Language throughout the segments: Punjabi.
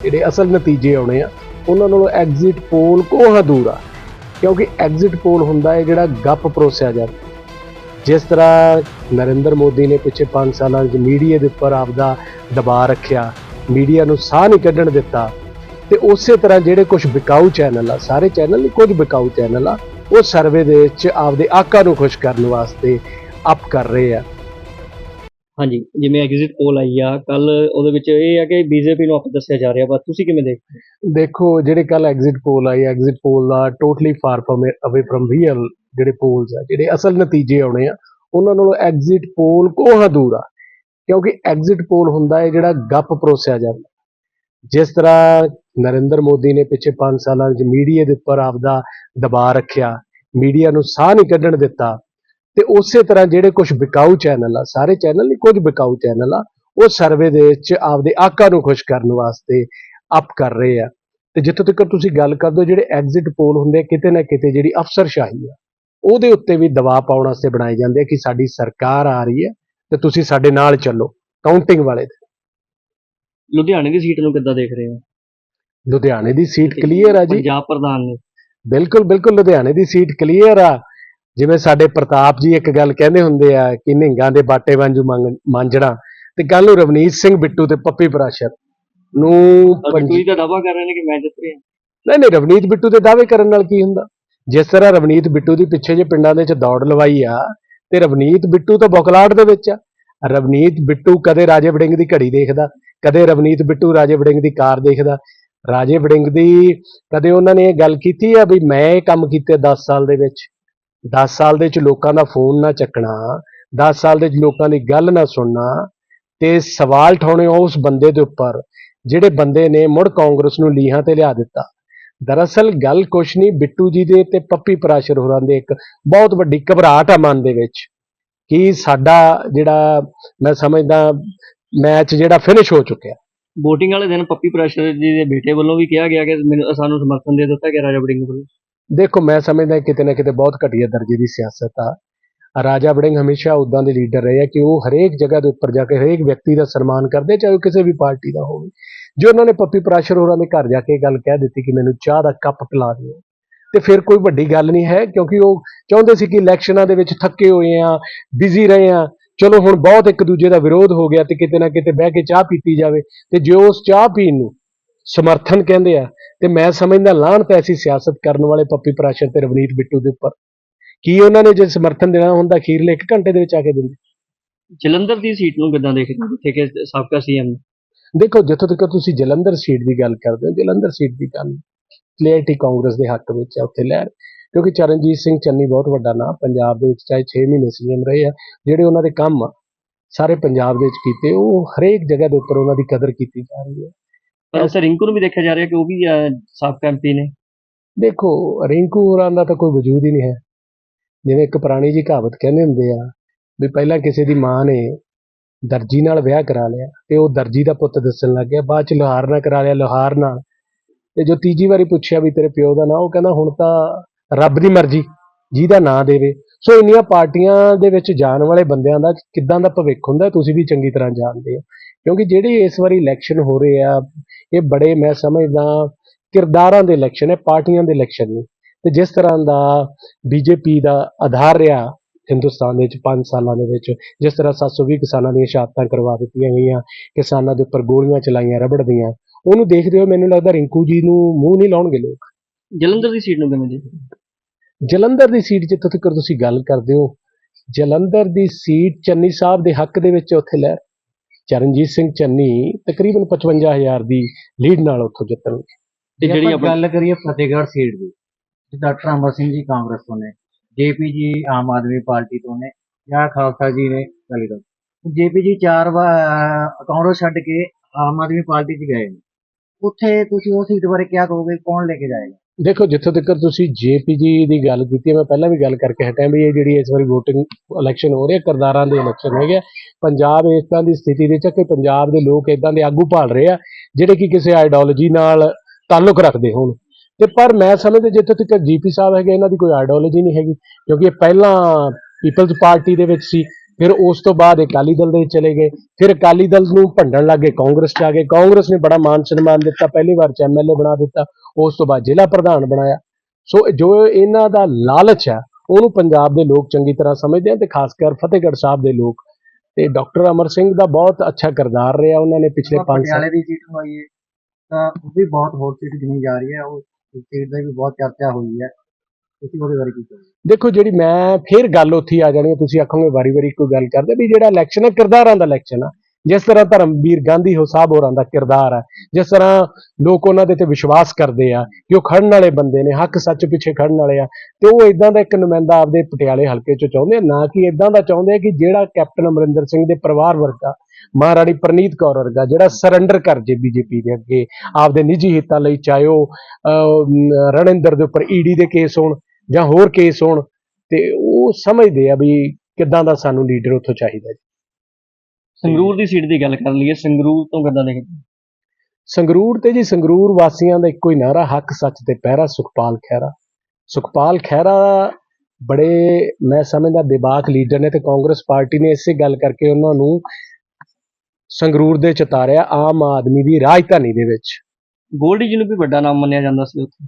ਜਿਹੜੇ ਅਸਲ ਨਤੀਜੇ ਆਉਣੇ ਆ, ਉਹਨਾਂ ਨਾਲੋਂ ਐਗਜ਼ਿਟ ਪੋਲ ਕੋਹਾਂ ਦੂਰ ਆ? ਕਿਉਂਕਿ ਐਗਜ਼ਿਟ ਪੋਲ ਹੁੰਦਾ ਹੈ ਜਿਹੜਾ ਗੱਪ ਪਰੋਸਿਆ ਜਾਂਦਾ ਜਿਸ ਤਰ੍ਹਾਂ ਨਰਿੰਦਰ ਮੋਦੀ ਨੇ ਪਿਛੇ 5 ਸਾਲਾਂ ਵਿੱਚ ਮੀਡੀਆ ਦੇ ਉੱਪਰ ਆਪਦਾ ਦਬਾਅ ਰੱਖਿਆ, ਮੀਡੀਆ ਨੂੰ ਸਾਹ ਨਹੀਂ ਕੱਢਣ ਦਿੱਤਾ, ਤੇ ਉਸੇ ਤਰ੍ਹਾਂ ਜਿਹੜੇ ਕੁਝ ਵਿਕਾਊ ਚੈਨਲ ਆ, ਸਾਰੇ ਚੈਨਲ ਨਹੀਂ, ਕੁਝ ਵਿਕਾਊ ਚੈਨਲ ਆ, ਉਹ ਸਰਵੇ ਦੇ ਵਿੱਚ ਆਪਦੇ ਆਕਾ ਨੂੰ ਖੁਸ਼ ਕਰਨ ਵਾਸਤੇ ਅਪ ਕਰ ਰਹੇ ਆ। ਹਾਂਜੀ, ਜਿਵੇਂ ਐਗਜ਼ਿਟ ਪੋਲ ਆਈ ਆ, ਕੱਲ ਉਹਦੇ ਵਿੱਚ ਇਹ ਆ ਕਿ ਬੀਜੇਪੀ ਨੂੰ ਆਪ ਦੱਸਿਆ ਜਾ ਰਿਹਾ ਵਾ ਤੁਸੀਂ ਕਿਵੇਂ ਦੇਖਦੇ ਦੇਖੋ, ਜਿਹੜੇ ਕੱਲ ਐਗਜ਼ਿਟ ਪੋਲ ਆਈ exit poll the totally far from away from real ਜਿਹੜੇ ਪੋਲਸ ਆ, ਜਿਹੜੇ ਅਸਲ ਨਤੀਜੇ ਆਉਣੇ ਆ, ਉਹਨਾਂ ਨਾਲੋਂ ਐਗਜ਼ਿਟ ਪੋਲ ਕੋਹਾਂ ਦੂਰ ਆ? ਕਿਉਂਕਿ ਐਗਜ਼ਿਟ ਪੋਲ ਹੁੰਦਾ ਹੈ ਜਿਹੜਾ ਗੱਪ ਪਰੋਸਿਆ ਜਾਂਦਾ। ਜਿਸ ਤਰ੍ਹਾਂ ਨਰਿੰਦਰ ਮੋਦੀ ਨੇ ਪਿਛੇ 5 ਸਾਲਾਂ ਵਿੱਚ ਮੀਡੀਆ ਦੇ ਉੱਪਰ ਆਪਦਾ ਦਬਾਅ ਰੱਖਿਆ ਮੀਡੀਆ ਨੂੰ ਸਾਹ ਨਹੀਂ ਕੱਢਣ ਦਿੱਤਾ ਤੇ ਉਸੇ ਤਰ੍ਹਾਂ ਜਿਹੜੇ ਕੁਝ ਵਿਕਾਊ ਚੈਨਲ ਆ ਸਾਰੇ ਚੈਨਲ ਨਹੀਂ ਕੁਝ ਵਿਕਾਊ ਚੈਨਲ ਆ ਉਹ ਸਰਵੇ ਦੇ ਵਿੱਚ ਆਪਦੇ ਆਕਾ ਨੂੰ ਖੁਸ਼ ਕਰਨ ਵਾਸਤੇ ਅਪ ਕਰ ਰਹੇ ਆ। ਤੇ ਜਿੱਥੋਂ ਤੱਕ ਤੁਸੀਂ ਗੱਲ ਕਰਦੇ ਹੋ ਜਿਹੜੇ ਐਗਜ਼ਿਟ ਪੋਲ ਹੁੰਦੇ ਕਿਤੇ ਨਾ ਕਿਤੇ ਜਿਹੜੀ ਅਫਸਰਸ਼ਾਹੀ ਆ ਉਹਦੇ ਉੱਤੇ ਵੀ ਦਬਾਅ ਪਾਉਣ ਵਾਸਤੇ ਬਣਾਏ ਜਾਂਦੇ ਆ ਕਿ ਸਾਡੀ ਸਰਕਾਰ ਆ ਰਹੀ ਹੈ ਤੇ ਤੁਸੀਂ ਸਾਡੇ ਨਾਲ ਚੱਲੋ ਕਾਊਂਟਿੰਗ ਵਾਲੇ ਦਿਨ। ਲੁਧਿਆਣੇ ਦੀ ਸੀਟ ਨੂੰ ਕਿੱਦਾਂ ਦੇਖ ਰਹੇ ਹੋ? ਲੁਧਿਆਣੇ ਦੀ ਸੀਟ ਕਲੀਅਰ ਆ ਜੀ। ਪੰਜਾਬ ਪ੍ਰਧਾਨ ਨੇ। ਬਿਲਕੁਲ ਬਿਲਕੁਲ ਲੁਧਿਆਣੇ ਦੀ ਸੀਟ ਕਲੀਅਰ ਆ। ਜਿਵੇਂ ਸਾਡੇ ਪ੍ਰਤਾਪ ਜੀ ਇੱਕ ਗੱਲ ਕਹਿੰਦੇ ਹੁੰਦੇ ਆ ਕਿ ਨਿੰਗਾਂ ਦੇ ਬਾਟੇ ਮੰਗ- ਮਾਂਜਣਾ ਤੇ ਕੱਲ ਨੂੰ ਰਵਨੀਤ ਸਿੰਘ ਬਿੱਟੂ ਤੇ ਪੱਪੀ ਪਰਾਸ਼ਰ ਨੂੰ ਪੰਜ- ਤਾਂ ਦਾਵਾ ਕਰ ਰਹੇ ਨੇ ਕਿ ਮੈਂ ਜਿੱਤ ਰਿਹਾ। ਨਹੀਂ ਨਹੀਂ ਰਵਨੀਤ ਬਿੱਟੂ ਦੇ ਦਾਅਵੇ ਕਰਨ ਨਾਲ ਕੀ ਹੁੰਦਾ? ਜਿਸ ਤਰ੍ਹਾਂ ਰਵਨੀਤ ਬਿੱਟੂ ਦੀ ਪਿੱਛੇ ਜੇ ਪਿੰਡਾਂ ਦੇ ਵਿੱਚ ਦੌੜ ਲਵਾਈ ਆ ਤੇ ਰਵਨੀਤ ਬਿੱਟੂ ਤਾਂ ਬੁਕਲਾਟ ਦੇ ਵਿੱਚ ਆ। ਰਵਨੀਤ ਬਿੱਟੂ ਕਦੇ ਰਾਜੇ ਵੜਿੰਗ ਦੀ ਘੜੀ ਦੇਖਦਾ ਕਦੇ ਰਵਨੀਤ ਬਿੱਟੂ ਰਾਜੇ ਵੜਿੰਗ ਦੀ ਕਾਰ ਦੇਖਦਾ। ਰਾਜੇ ਵੜਿੰਗ ਦੀ ਕਦੇ ਉਹਨਾਂ ਨੇ ਇਹ ਗੱਲ ਕੀਤੀ ਆ ਵੀ ਮੈਂ ਇਹ ਕੰਮ ਕੀਤੇ 10 ਸਾਲ ਦੇ ਵਿੱਚ। 10 ਸਾਲ ਦੇ ਵਿੱਚ ਲੋਕਾਂ ਦਾ ਫੋਨ ਨਾ ਚੱਕਣਾ 10 ਸਾਲ ਦੇ ਲੋਕਾਂ ਦੀ ਗੱਲ ਨਾ ਸੁਣਨਾ ਤੇ ਸਵਾਲ ਠਾਉਣੇ ਉਸ ਬੰਦੇ ਦੇ ਉੱਪਰ ਜਿਹੜੇ ਬੰਦੇ ਨੇ ਮੁੜ ਕਾਂਗਰਸ ਨੂੰ ਲੀਹਾਂ ਤੇ ਲਿਆ ਦਿੱਤਾ। ਦਰਅਸਲ ਗੱਲ ਕੁਛ ਨਹੀਂ, ਬਿੱਟੂ ਜੀ ਦੇ ਤੇ ਪੱਪੀ ਪਰਾਸ਼ਰ ਹੋਰਾਂ ਦੇ ਇੱਕ ਬਹੁਤ ਵੱਡੀ ਘਬਰਾਹਟ ਆ ਮਨ ਦੇ ਵਿੱਚ ਕਿ ਸਾਡਾ ਜਿਹੜਾ ਮੈਂ ਸਮਝਦਾ ਮੈਚ ਜਿਹੜਾ ਫਿਨਿਸ਼ ਹੋ ਚੁੱਕਿਆ। VOTING ਵਾਲੇ ਦਿਨ ਪੱਪੀ ਪਰਾਸ਼ਰ ਜੀ ਦੇ ਬੇਟੇ ਵੱਲੋਂ ਵੀ ਕਿਹਾ ਗਿਆ ਕਿ ਮੈਨੂੰ ਸਾਨੂੰ ਸਮਰਥਨ ਦੇ ਦਿੱਤਾ ਗਿਆ ਰਾਜਾ ਵੜਿੰਗ ਵੱਲੋਂ। ਦੇਖੋ, ਮੈਂ ਸਮਝਦਾ ਕਿਤੇ ਨਾ ਕਿਤੇ ਬਹੁਤ ਘਟੀਆ ਦਰਜੇ ਦੀ ਸਿਆਸਤ ਆ। ਰਾਜਾ ਵੜਿੰਗ ਹਮੇਸ਼ਾ ਉਦਾਂ ਦੇ ਲੀਡਰ ਰਹੇ ਆ ਕਿ ਉਹ ਹਰੇਕ ਜਗ੍ਹਾ ਦੇ ਉੱਪਰ ਜਾ ਕੇ ਹਰੇਕ ਵਿਅਕਤੀ ਦਾ ਸਨਮਾਨ ਕਰਦੇ, ਚਾਹੇ ਉਹ ਕਿਸੇ ਵੀ ਪਾਰਟੀ ਦਾ ਹੋਵੇ। ਜੇ ਉਹਨਾਂ ਨੇ ਪੱਪੀ ਪ੍ਰਾਸ਼ਰ ਹੋਰਾਂ ਦੇ ਘਰ ਜਾ ਕੇ ਗੱਲ ਕਹਿ ਦਿੱਤੀ ਕਿ ਮੈਨੂੰ ਚਾਹ ਦਾ ਕੱਪ ਪਿਲਾ ਦਿਓ, ਤੇ ਫਿਰ ਕੋਈ ਵੱਡੀ ਗੱਲ ਨਹੀਂ ਹੈ, ਕਿਉਂਕਿ ਉਹ ਚਾਹੁੰਦੇ ਸੀ ਕਿ ਇਲੈਕਸ਼ਨਾਂ ਦੇ ਵਿੱਚ ਥੱਕੇ ਹੋਏ ਆ, ਬਿਜ਼ੀ ਰਹੇ ਆ। ਚਲੋ, ਹੁਣ ਬਹੁਤ ਇੱਕ ਦੂਜੇ ਦਾ ਵਿਰੋਧ ਹੋ ਗਿਆ ਤੇ ਕਿਤੇ ਨਾ ਕਿਤੇ ਬਹਿ ਕੇ ਚਾਹ ਪੀਤੀ ਜਾਵੇ, ਤੇ ਜੇ ਉਸ ਚਾਹ ਪੀਣ ਨੂੰ ਸਮਰਥਨ ਕਹਿੰਦੇ ਆ ਤੇ ਮੈਂ ਸਮਝਦਾ ਲਾਹਨਤ ਐਸੀ ਸਿਆਸਤ ਕਰਨ ਵਾਲੇ ਪੱਪੀ ਪ੍ਰਾਸ਼ਰ ਤੇ ਰਵਨੀਤ ਬਿੱਟੂ ਦੇ ਉੱਪਰ। ਕੀ ਉਹਨਾਂ ਨੇ ਜੇ ਸਮਰਥਨ ਦੇਣਾ ਹੁੰਦਾ ਅਖੀਰਲੇ 1 ਘੰਟੇ ਦੇ ਵਿੱਚ ਆ ਕੇ ਦਿੰਦੇ। ਜਲੰਧਰ ਦੀ ਸੀਟ ਨੂੰ ਕਿੱਦਾਂ ਦੇਖਦੇ ਜਿੱਥੇ ਕਿ ਸਾਬਕਾ ਸੀਐਮ ਦੇਖੋ ਜਿੱਥੋਂ ਤੱਕ ਤੁਸੀਂ ਜਲੰਧਰ ਸੀਟ ਦੀ ਗੱਲ ਕਰਦੇ ਹੋ ਜਲੰਧਰ ਸੀਟ ਦੀ ਗੱਲ ਕਲੀਅਰਟੀ ਕਾਂਗਰਸ ਦੇ ਹੱਕ ਵਿੱਚ ਹੈ ਉੱਥੇ ਲੈਣ ਕਿਉਂਕਿ ਚਰਨਜੀਤ ਸਿੰਘ ਚੰਨੀ ਬਹੁਤ ਵੱਡਾ ਨਾਮ ਪੰਜਾਬ ਦੇ ਵਿੱਚ ਚਾਹੇ 6 ਮਹੀਨੇ ਸੀਐਮ ਰਹੇ ਆ ਜਿਹੜੇ ਉਹਨਾਂ ਦੇ ਕੰਮ ਆ ਸਾਰੇ ਪੰਜਾਬ ਦੇ ਵਿੱਚ ਕੀਤੇ ਉਹ ਹਰੇਕ ਜਗ੍ਹਾ ਦੇ ਉੱਪਰ ਉਹਨਾਂ ਦੀ ਕਦਰ ਕੀਤੀ ਜਾ ਰਹੀ ਹੈ। ਉੱਥੇ ਰਿੰਕੂ ਨੂੰ ਵੀ ਦੇਖਿਆ ਜਾ ਰਿਹਾ ਕਿ ਉਹ ਵੀ ਸਾਬਕਾ ਐਮਪੀ ਨੇ? ਦੇਖੋ ਰਿੰਕੂ ਹੋਰਾਂ ਦਾ ਤਾਂ ਕੋਈ ਵਜੂਦ ਹੀ ਨਹੀਂ ਹੈ। ਜਿਵੇਂ ਇੱਕ ਪੁਰਾਣੀ ਜੀ ਕਹਾਵਤ ਕਹਿੰਦੇ ਹੁੰਦੇ ਆ ਵੀ ਪਹਿਲਾਂ ਕਿਸੇ ਦੀ ਮਾਂ ਨੇ ਦਰਜੀ ਨਾਲ ਵਿਆਹ ਕਰਾ ਲਿਆ ਤੇ ਉਹ ਦਰਜੀ ਦਾ ਪੁੱਤ ਦੱਸਣ ਲੱਗ ਗਿਆ ਬਾਅਦ ਚ ਲੋਹਾਰ ਨਾਲ ਕਰਾ ਲਿਆ ਲੋਹਾਰ ਨਾਲ। ਤੇ ਜੋ ਤੀਜੀ ਵਾਰੀ ਪੁੱਛਿਆ ਵੀ ਤੇਰੇ ਪਿਓ ਦਾ ਨਾਂ ਉਹ ਕਹਿੰਦਾ ਹੁਣ ਤਾਂ ਰੱਬ ਦੀ ਮਰਜ਼ੀ ਜਿਹਦਾ ਨਾਂ ਦੇਵੇ। ਸੋ ਇੰਨੀਆਂ ਪਾਰਟੀਆਂ ਦੇ ਵਿੱਚ ਜਾਣ ਵਾਲੇ ਬੰਦਿਆਂ ਦਾ ਕਿੱਦਾਂ ਦਾ ਭਵਿੱਖ ਹੁੰਦਾ ਤੁਸੀਂ ਵੀ ਚੰਗੀ ਤਰ੍ਹਾਂ ਜਾਣਦੇ ਹੋ। ਕਿਉਂਕਿ ਜਿਹੜੇ ਇਸ ਵਾਰੀ ਇਲੈਕਸ਼ਨ ਹੋ ਰਹੇ ਆ ਇਹ ਬੜੇ ਮੈਂ ਸਮਝਦਾ ਕਿਰਦਾਰਾਂ ਦੇ ਇਲੈਕਸ਼ਨ ਹੈ ਪਾਰਟੀਆਂ ਦੇ ਇਲੈਕਸ਼ਨ ਨਹੀਂ ਤੇ ਜਿਸ ਤਰ੍ਹਾਂ ਦਾ ਬੀਜੇਪੀ ਦਾ ਆਧਾਰ ਰਿਹਾ ਹਿੰਦੁਸਤਾਨ ਦੇ ਵਿੱਚ 5 ਸਾਲਾਂ ਦੇ ਵਿੱਚ ਜਿਸ ਤਰ੍ਹਾਂ 720 ਕਿਸਾਨਾਂ ਦੀਆਂ ਸ਼ਹਾਦਤਾਂ ਕਰਵਾ ਦਿੱਤੀਆਂ ਗਈਆਂ ਕਿਸਾਨਾਂ ਦੇ ਉੱਪਰ ਗੋਲੀਆਂ ਚਲਾਈਆਂ ਰਬੜ ਦੀਆਂ ਉਹਨੂੰ ਦੇਖਦੇ ਹੋਏ ਮੈਨੂੰ ਲੱਗਦਾ ਰਿੰਕੂ ਜੀ ਨੂੰ ਮੂੰਹ ਨਹੀਂ ਲਾਉਣਗੇ ਲੋਕ ਜਲੰਧਰ ਦੀ ਸੀਟ ਨੂੰ ਕਿਵੇਂ ਦੇਖਦੇ? ਜਲੰਧਰ ਦੀ ਸੀਟ ਜਿੱਥੋਂ ਤੱਕ ਤੁਸੀਂ ਗੱਲ ਕਰਦੇ ਹੋ ਜਲੰਧਰ ਦੀ ਸੀਟ ਚੰਨੀ ਸਾਹਿਬ ਦੇ ਹੱਕ ਦੇ ਵਿੱਚ ਉੱਥੇ ਲੈ ਚਰਨਜੀਤ ਸਿੰਘ ਚੰਨੀ ਤਕਰੀਬਨ 55000 ਦੀ ਲੀਡ ਨਾਲ ਉੱਥੋਂ ਜਿੱਤਣਗੇ। ਤੇ ਜਿਹੜੀ ਆਪਾਂ ਗੱਲ ਕਰੀਏ ਫਤਿਹਗੜ੍ਹ ਸੀਟ ਦੀ ਤੇ ਡਾਕਟਰ ਅਮਰ ਸਿੰਘ ਜੀ ਕਾਂਗਰਸ ਤੋਂ ਨੇ ਜੇਪੀ ਜੀ ਆਮ ਆਦਮੀ ਪਾਰਟੀ ਤੋਂ ਨੇ ਜਾਂ ਖਾਲਸਾ ਜੀ ਨੇ ਅਕਾਲੀ ਦਲ ਜੇਪੀ ਜੀ ਚਾਰ ਵਾਰ ਕਾਂਗਰਸ ਛੱਡ ਕੇ ਆਮ ਆਦਮੀ ਪਾਰਟੀ 'ਚ ਗਏ ਨੇ। ਉੱਥੇ ਤੁਸੀਂ ਉਹ ਸੀਟ ਬਾਰੇ ਕੀ ਕਹੋਗੇ? ਕੌਣ ਲੈ ਕੇ ਜਾਏਗਾ? ਦੇਖੋ ਜਿੱਥੋਂ ਤੱਕ ਤੁਸੀਂ ਜੇਪੀਜੀ ਦੀ ਗੱਲ ਕੀਤੀ ਹੈ, ਮੈਂ ਪਹਿਲਾਂ ਵੀ ਗੱਲ ਕਰਕੇ ਹਟਿਆ ਵੀ ਇਹ ਜਿਹੜੀ ਇਸ ਵਾਰੀ VOTING ਇਲੈਕਸ਼ਨ ਹੋ ਰਿਹਾ ਹੈ ਕਰਦਾਰਾਂ ਦੇ ਇਲੈਕਸ਼ਨ ਹੈਗੇ ਆ। ਪੰਜਾਬ ਇਸ ਤਰ੍ਹਾਂ ਦੀ ਸਥਿਤੀ ਦੇ ਵਿੱਚ ਕਿ ਪੰਜਾਬ ਦੇ ਲੋਕ ਇਦਾਂ ਦੇ ਆਗੂ ਭਾਲ ਰਹੇ ਆ ਜਿਹੜੇ ਕਿ ਕਿਸੇ ਆਈਡੀਓਲੋਜੀ ਨਾਲ ਤਾਲੁਕ ਰੱਖਦੇ ਹੋਣ ਤੇ ਪਰ ਮੈਂ ਸਮਝਦਾ ਜਿੱਥੇ ਤੱਕ ਜੀਪੀ ਸਾਹਿਬ ਹੈਗੇ ਇਹਨਾਂ ਦੀ ਕੋਈ ਆਈਡੀਓਲੋਜੀ ਨਹੀਂ ਹੈਗੀ ਕਿਉਂਕਿ ਇਹ ਪਹਿਲਾਂ ਪੀਪਲਜ਼ ਪਾਰਟੀ ਦੇ ਵਿੱਚ ਸੀ ਫਿਰ ਉਸ ਤੋਂ ਬਾਅਦ ਅਕਾਲੀ ਦਲ ਦੇ ਚਲੇ ਗਏ। ਫਿਰ ਅਕਾਲੀ ਦਲ ਨੂੰ ਭੰਡਣ ਲੱਗੇ ਕਾਂਗਰਸ ਚ ਆ ਗਏ। ਕਾਂਗਰਸ ਨੇ ਬੜਾ ਮਾਨ ਸਨਮਾਨ ਦਿੱਤਾ ਪਹਿਲੀ ਵਾਰ ਚ ਐਮਐਲਏ ਬਣਾ ਦਿੱਤਾ ਉਸ ਤੋਂ ਬਾਅਦ ਜ਼ਿਲ੍ਹਾ ਪ੍ਰਧਾਨ ਬਣਾਇਆ। ਸੋ ਜੋ ਇਹਨਾਂ ਦਾ ਲਾਲਚ ਹੈ ਉਹਨੂੰ ਪੰਜਾਬ ਦੇ ਲੋਕ ਚੰਗੀ ਤਰ੍ਹਾਂ ਸਮਝਦੇ ਆ ਤੇ ਖਾਸ ਕਰ ਫਤਿਹਗੜ੍ਹ ਸਾਹਿਬ ਦੇ ਲੋਕ। ਤੇ ਡਾਕਟਰ ਅਮਰ ਸਿੰਘ ਦਾ ਬਹੁਤ ਅੱਛਾ ਕਿਰਦਾਰ ਰਿਹਾ ਉਹਨਾਂ ਨੇ ਪਿਛਲੇ 5 ਸਾਲ। ਦੀ ਸੀਟ ਨੂੰ ਆਈਏ ਤਾਂ ਉਹ ਵੀ ਬਹੁਤ ਹੋਰ ਸੀਟ ਗਿਣੀ ਜਾ ਰਹੀ ਹੈ ਉਹ ਸੀਟ ਦਾ ਵੀ ਬਹੁਤ ਚਰਚਾ ਹੋਈ ਹੈ। ਤੁਸੀਂ ਉਹਦੇ ਬਾਰੇ ਕੀ ਕਹੋਗੇ? ਦੇਖੋ ਜਿਹੜੀ ਮੈਂ ਫਿਰ ਗੱਲ ਉੱਥੇ ਆ ਜਾਣੀ ਹੈ, ਤੁਸੀਂ ਆਖੋਗੇ ਵਾਰੀ-ਵਾਰੀ ਕੋਈ ਗੱਲ ਕਰਦੇ ਵੀ ਜਿਹੜਾ ਇਲੈਕਸ਼ਨ ਹੈ ਕਿਰਦਾਰਾਂ ਦਾ ਇਲੈਕਸ਼ਨ ਆ। ਜਿਸ ਤਰ੍ਹਾਂ ਧਰਮਵੀਰ ਗਾਂਧੀ ਹੋ ਸਾਹਿਬ ਹੋਰਾਂ ਦਾ ਕਿਰਦਾਰ ਹੈ ਜਿਸ ਤਰ੍ਹਾਂ ਲੋਕ ਉਹਨਾਂ ਦੇ ਤੇ ਵਿਸ਼ਵਾਸ ਕਰਦੇ ਆ ਕਿ ਉਹ ਖੜਨ ਵਾਲੇ ਬੰਦੇ ਨੇ ਹੱਕ ਸੱਚ ਪਿੱਛੇ ਖੜਨ ਵਾਲੇ ਆ ਤੇ ਉਹ ਇਦਾਂ ਦਾ ਇੱਕ ਨੁਮਾਇੰਦਾ ਆਪਦੇ ਪਟਿਆਲੇ ਹਲਕੇ ਚ ਚਾਹੁੰਦੇ ਆ ਨਾ ਕਿ ਇਦਾਂ ਦਾ ਚਾਹੁੰਦੇ ਆ ਕਿ ਜਿਹੜਾ ਕੈਪਟਨ ਅਮਰਿੰਦਰ ਸਿੰਘ ਦੇ ਪਰਿਵਾਰ ਵਰਗਾ ਮਹਾਰਾਣੀ ਪ੍ਰਨੀਤ ਕੌਰ ਵਰਗਾ ਜਿਹੜਾ ਸਰੈਂਡਰ ਕਰ ਜੇ ਬੀਜੇਪੀ ਦੇ ਅੱਗੇ ਆਪਦੇ ਨਿੱਜੀ ਹਿੱਤਾਂ ਲਈ ਚਾਹੇ ਉਹ ਰਣਿੰਦਰ ਦੇ ਉੱਪਰ ਈਡੀ ਦੇ ਕੇਸ ਹੋਣ ਜਾਂ ਹੋਰ ਕੇਸ ਹੋਣ ਤੇ ਉਹ ਸਮਝਦੇ ਆ ਵੀ ਕਿੱਦਾਂ ਦਾ ਸਾਨੂੰ ਲੀਡਰ ਉੱਥੋਂ ਚਾਹੀਦਾ ਜੀ। ਸੰਗਰੂਰ ਦੀ ਸੀਟ ਦੀ ਗੱਲ ਕਰ ਲਈਏ ਸੰਗਰੂਰ ਤੋਂ ਕਿੱਦਾਂ ਹੋ? ਸੰਗਰੂਰ ਤੇ ਜੀ ਸੰਗਰੂਰ ਵਾਸੀਆਂ ਦਾ ਇੱਕੋ ਹੀ ਨਾਰਾ ਹੱਕ ਸੱਚ ਤੇ ਪਹਿਰਾ ਸੁਖਪਾਲ ਖਹਿਰਾ। ਸੁਖਪਾਲ ਖਹਿਰਾ ਬੜੇ ਮੈਂ ਸਮਝਦਾ ਬੇਬਾਕ ਲੀਡਰ ਨੇ ਤੇ ਕਾਂਗਰਸ ਪਾਰਟੀ ਨੇ ਇਸੇ ਗੱਲ ਕਰਕੇ ਉਹਨਾਂ ਨੂੰ ਸੰਗਰੂਰ ਦੇ ਚ ਉਤਾਰਿਆ ਆਮ ਆਦਮੀ ਦੀ ਰਾਜਧਾਨੀ ਦੇ ਵਿੱਚ। ਗੋਲਡੀ ਜੀ ਨੂੰ ਵੀ ਵੱਡਾ ਨਾਮ ਮੰਨਿਆ ਜਾਂਦਾ ਸੀ ਉੱਥੇ।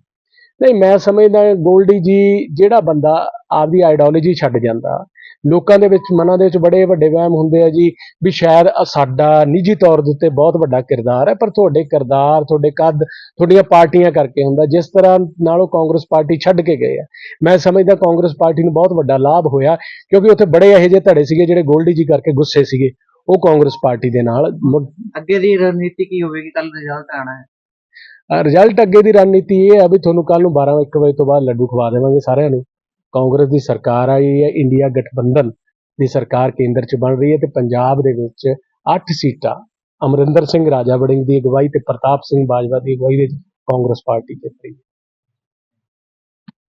ਨਹੀਂ, ਮੈਂ ਸਮਝਦਾ ਗੋਲਡੀ ਜੀ ਜਿਹੜਾ ਬੰਦਾ ਆਪਦੀ ਆਈਡੀਓਲੋਜੀ ਛੱਡ ਜਾਂਦਾ। ਲੋਕਾਂ ਦੇ ਵਿੱਚ ਮਨਾਂ ਦੇ ਵਿੱਚ ਬੜੇ ਵੱਡੇ ਵਹਿਮ ਹੁੰਦੇ ਆ ਜੀ ਵੀ ਸ਼ਾਇਦ ਸਾਡਾ ਨਿੱਜੀ ਤੌਰ ਦੇ ਉੱਤੇ ਬਹੁਤ ਵੱਡਾ ਕਿਰਦਾਰ ਹੈ, ਪਰ ਤੁਹਾਡੇ ਕਿਰਦਾਰ, ਤੁਹਾਡੇ ਕੱਦ, ਤੁਹਾਡੀਆਂ ਪਾਰਟੀਆਂ ਕਰਕੇ ਹੁੰਦਾ, ਜਿਸ ਤਰ੍ਹਾਂ ਨਾਲੋਂ ਕਾਂਗਰਸ ਪਾਰਟੀ ਛੱਡ ਕੇ ਗਏ ਆ। ਮੈਂ ਸਮਝਦਾ ਕਾਂਗਰਸ ਪਾਰਟੀ ਨੂੰ ਬਹੁਤ ਵੱਡਾ ਲਾਭ ਹੋਇਆ, ਕਿਉਂਕਿ ਉੱਥੇ ਬੜੇ ਇਹੋ ਜਿਹੇ ਧੜੇ ਸੀਗੇ ਜਿਹੜੇ ਗੋਲਡੀ ਜੀ ਕਰਕੇ ਗੁੱਸੇ ਸੀਗੇ, ਉਹ ਕਾਂਗਰਸ ਪਾਰਟੀ ਦੇ ਨਾਲ ਅੱਗੇ ਦੀ ਰਣਨੀਤੀ ਕੀ ਹੋਵੇਗੀ? ਕੱਲ ਰਿਜ਼ਲਟ ਆਣਾ ਹੈ। ਰਿਜ਼ਲਟ ਅੱਗੇ ਦੀ ਰਣਨੀਤੀ ਇਹ ਆ ਵੀ ਤੁਹਾਨੂੰ ਕੱਲ ਨੂੰ 12 1 ਵਜੇ ਤੋਂ ਬਾਅਦ ਲੱਡੂ ਖਵਾ ਦੇਵਾਂਗੇ ਸਾਰਿਆਂ ਨੂੰ। ਕਾਂਗਰਸ ਦੀ ਸਰਕਾਰ ਆਈ ਹੈ, ਇੰਡੀਆ ਗਠਬੰਧਨ ਦੀ ਸਰਕਾਰ ਕੇਂਦਰ 'ਚ ਬਣ ਰਹੀ ਹੈ ਤੇ ਪੰਜਾਬ ਦੇ ਵਿੱਚ 8 ਸੀਟਾਂ, ਅਮਰਿੰਦਰ ਸਿੰਘ ਰਾਜਾ ਵੜਿੰਗ ਦੀ ਅਗਵਾਈ ਤੇ ਪ੍ਰਤਾਪ ਸਿੰਘ ਬਾਜਵਾ ਦੀ ਅਗਵਾਈ ਵਿੱਚ ਕਾਂਗਰਸ ਪਾਰਟੀ ਜਿੱਤ ਰਹੀ ਹੈ।